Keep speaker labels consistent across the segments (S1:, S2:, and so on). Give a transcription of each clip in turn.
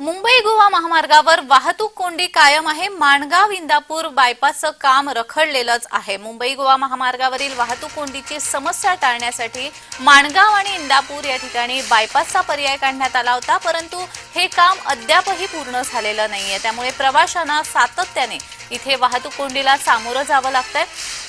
S1: मुंबई गोवा. महामार्गावर वाहतूक कोंडी कायम आहे. माणगाव इंदापूर बायपासचं काम रखडलेलंच आहे. मुंबई गोवा महामार्गावरील वाहतूक कोंडीची समस्या टाळण्यासाठी माणगाव आणि इंदापूर या ठिकाणी बायपासचा पर्याय काढण्यात आला होता परंतु हे काम अद्यापही पूर्ण झालेलं नाहीये. त्यामुळे प्रवाशांना सातत्याने इथे वाहतूक कोंडीला सामोरं जावं लागतंय.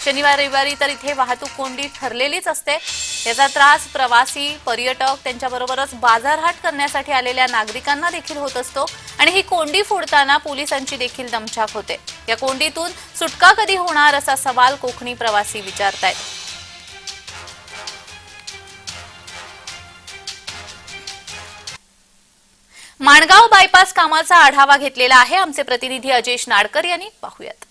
S1: शनिवार रविवारी तर इथे वाहतूक कोंडी ठरलेलीच असते. याचा त्रास प्रवासी पर्यटक त्यांच्याबरोबरच बाजारहाट करण्यासाठी आलेल्या नागरिकांना देखील होत असतो. आणि आणि ही कोंडी फोडताना पोलिसांची देखील दमछाक होते. या कोंडीतून सुटका कधी होणार असा सवाल कोकणी प्रवासी विचारतायत. माणगाव बायपास कामाचा आढावा घेतलेला आहे. आमचे प्रतिनिधी अजेश नाडकर यांनी पाहूयात.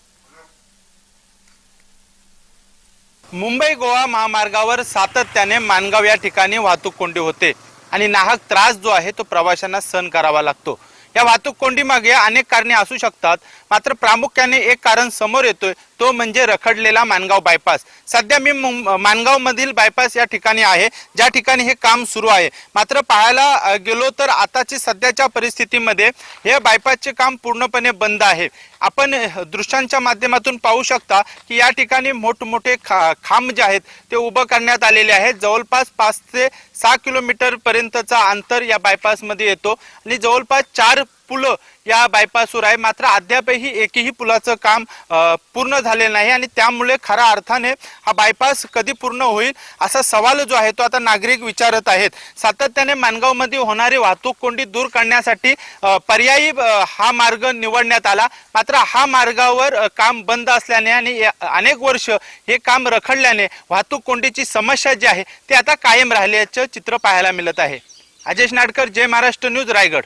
S2: मुंबई गोवा महामार्गावर सातत्याने माणगाव या ठिकाणी वाहतूक कोंडी होते आणि नाहक त्रास जो आहे तो प्रवाशांना सहन करावा लागतो. या वाहतूक कोंडीमागे अनेक कारणे असू शकतात. मात्र प्रामुख्याने एक कारण समोर येतोय तो म्हणजे रखडलेला मानगाव बायपास सध्या मी मानगाव मधील बायपास या ठिकाणी आहे. ज्या ठिकाणी हे काम सुरू आहे. मात्र पाहायला गेलो तर आताची सध्याच्या परिस्थितीमध्ये हे बायपासचे काम पूर्णपणे बंद आहे. आपण दृश्यांच्या माध्यमातून पाहू शकता की या ठिकाणी मोठमोठे खा खांब जे आहेत ते उभं करण्यात आलेले आहेत. जवळपास पाच ते सहा किलोमीटर पर्यंतचा अंतर या बायपासमध्ये येतो. आणि जवळपास चार पुलं या बायपासवर आहे. मात्र अद्यापही एकही पुलाचं काम पूर्ण झालेलं नाही आणि त्यामुळे खऱ्या अर्थाने हा बायपास कधी पूर्ण होईल असा सवाल जो आहे तो आता नागरिक विचारत आहेत. सातत्याने मानगावमध्ये होणारी वाहतूक कोंडी दूर करण्यासाठी पर्यायी हा मार्ग निवडण्यात आला. मात्र हा मार्गावर काम बंद असल्याने आणि अनेक वर्ष हे काम रखडल्याने वाहतूक कोंडीची समस्या जी आहे ती आता कायम राहिल्याचं चित्र पाहायला मिळत आहे. अजेश नाडकर जय महाराष्ट्र न्यूज रायगड.